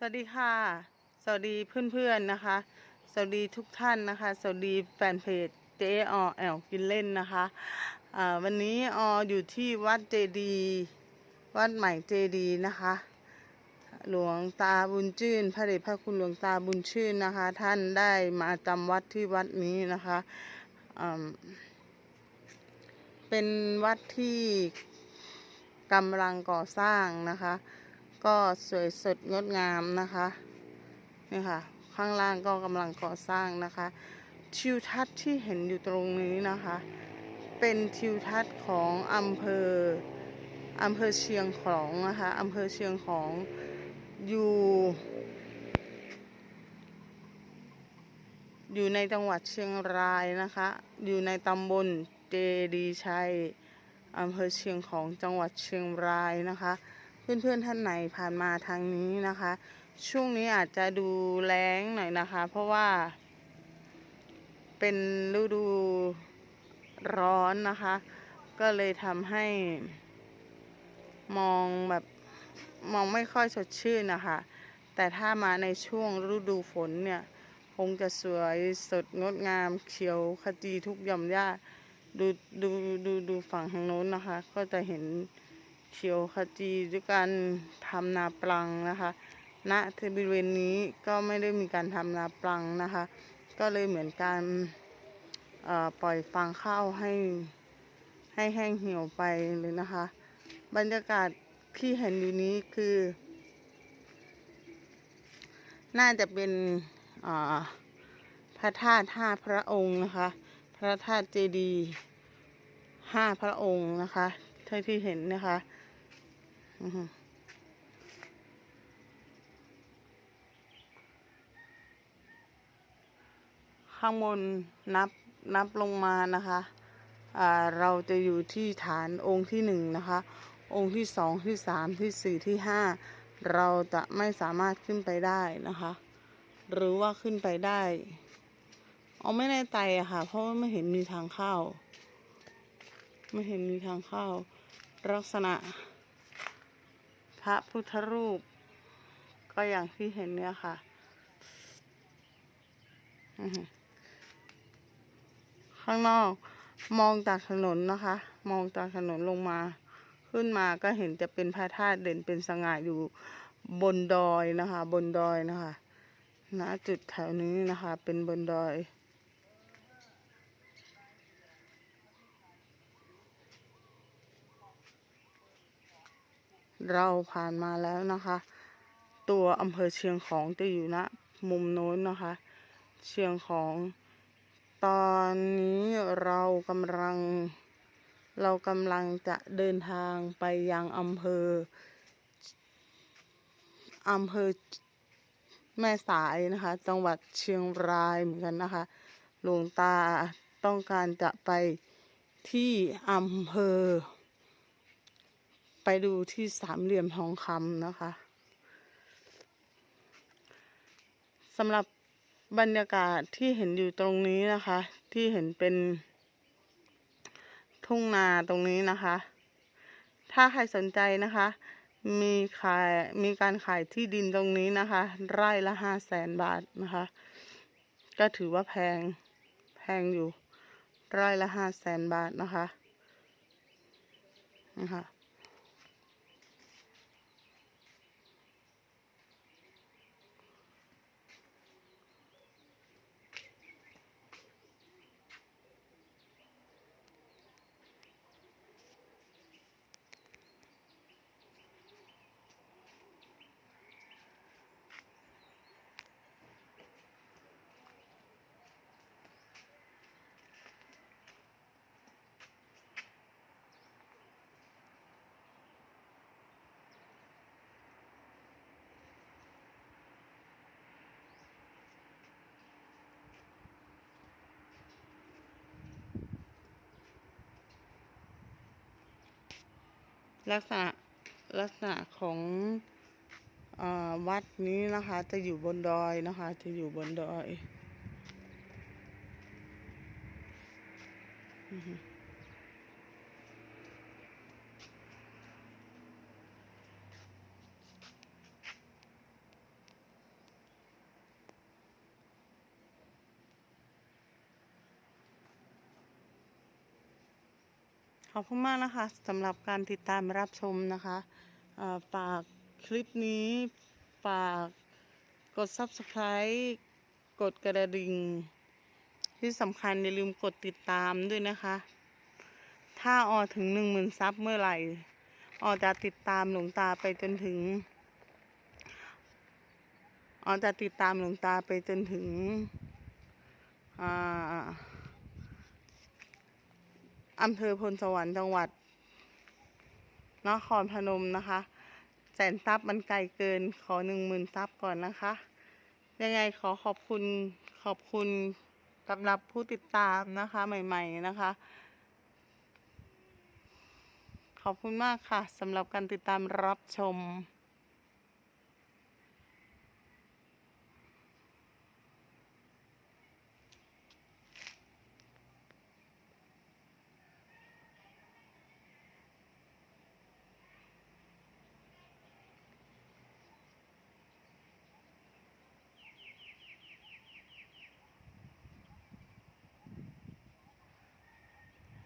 สวัสดีค่ะ สวัสดีเพื่อนๆนะคะ สวัสดีทุกท่านนะคะ สวัสดีแฟนเพจเจอแอลกินเล่นนะคะวันนี้อออยู่ที่วัดเจดีวัดใหม่เจดีนะคะ หลวงตาบุญชื่น พระเดชพระคุณหลวงตาบุญชื่นนะคะ ท่านได้มาจำวัดที่วัดนี้นะคะเป็นวัดที่กำลังก่อสร้างนะคะ ก็สวยสดงดงามนะคะนี่ค่ะ ข้างล่างก็กำลังก่อสร้างนะคะ ทิวทัศน์ที่เห็นอยู่ตรงนี้นะคะ เป็นทิวทัศน์ของอำเภออำเภอเชียงของนะคะอำเภอเชียงของอยู่อยู่ในจังหวัดเชียงรายนะคะ อยู่ในตำบลเจดีชัยอำเภอเชียงของจังหวัดเชียงรายนะคะ เพื่อนๆท่านไหนผ่านมาทางนี้นะคะ ช่วงนี้อาจจะดูแล้งหน่อยนะคะ เพราะว่า เป็นฤดูร้อนนะคะ ก็เลยทำให้มองแบบมองไม่ค่อยสดชื่นนะคะ แต่ถ้ามาในช่วงฤดูฝนเนี่ย คงจะสวยสดงดงามเขียวขจีทุกหย่อมหญ้าดูดูดูดูฝั่งทางโน้นนะคะ ก็จะเห็น เขียวขจีด้วยการทำนาปลังนะคะณบริเวณนี้ก็ไม่ได้มีการทำนาปลังนะคะ ก็เลยเหมือนการปล่อยฟางข้าวให้ให้แห้งเหี่ยวไปเลยนะคะ บรรยากาศที่เห็นอยู่นี้คือ น่าจะเป็นพระธาตุห้าพระองค์นะคะ พระธาตุเจดีย์ห้าพระองค์นะคะเท่าที่เห็นนะคะ ข้างบนนับนับลงมานะคะอ่าเราจะอยู่ที่ฐานองค์ที่หนึ่งนะคะ องค์ที่สองที่สามที่สี่ที่ห้าเราจะไม่สามารถขึ้นไปได้นะคะ หรือว่าขึ้นไปได้เอาไม่แน่ใจอะค่ะ เพราะว่าไม่เห็นมีทางเข้า ไม่เห็นมีทางเข้า ลักษณะ ระพุทธรูป ก็อย่างที่เห็นเนี่ยค่ะข้างนอกมองจากถนนนะคะ มองจากถนนลงมา ขึ้นมาก็เห็นจะเป็นพระธาตุเด่นเป็นสง่าอยู่บนดอยนะคะ บนดอยนะคะณจุดแถวนี้นะคะ เป็นบนดอย เราผ่านมาแล้วนะคะ ตัวอำเภอเชียงของจะอยู่ณมุมโน้นนะคะ เชียงของ ตอนนี้เรากำลัง เรากำลังจะเดินทางไปยังอำเภออำเภอแม่สายนะคะ จังหวัดเชียงรายเหมือนกันนะคะหลวงตาต้องการจะไปที่อำเภอ ไปดูที่สามเหลี่ยมทองคำนะคะสำหรับบรรยากาศที่เห็นอยู่ตรงนี้นะคะ ที่เห็นเป็นทุ่งนาตรงนี้นะคะ ถ้าใครสนใจนะคะ มีขายมีการขายที่ดินตรงนี้นะคะ ไร่ละห้าแสนบาทนะคะ ก็ถือว่าแพงแพงอยู่ไร่ละห้าแสนบาทนะคะนะคะ ลักษณะลักษณะของอวัดนี้นะคะ จะอยู่บนดอยนะคะ จะอยู่บนดอย อือ อบคุณมากนะคะสำหรับการติดตามรับชมนะคะฝากคลิปนี้ฝากกด subscribe กดกระดิ่ง ที่สำคัญอย่าลืมกดติดตามด้วยนะคะ ถ้าออถึงหนึ่งหมื่นซับเมื่อไหร่ ออจะติดตามหลวงตาไปจนถึง ออจะติดตามหลวงตาไปจนถึงอ่า อำเภอพลสวรรค์จังหวัดนครพนมนะคะ แสนซับมันไกลเกินขอหนึ่งหมื่นซับก่อนนะคะ ยังไงขอขอบคุณขอบคุณสำหรับผู้ติดตามนะคะ ใหม่ ๆนะคะ ขอบคุณมากค่ะสำหรับการติดตามรับชม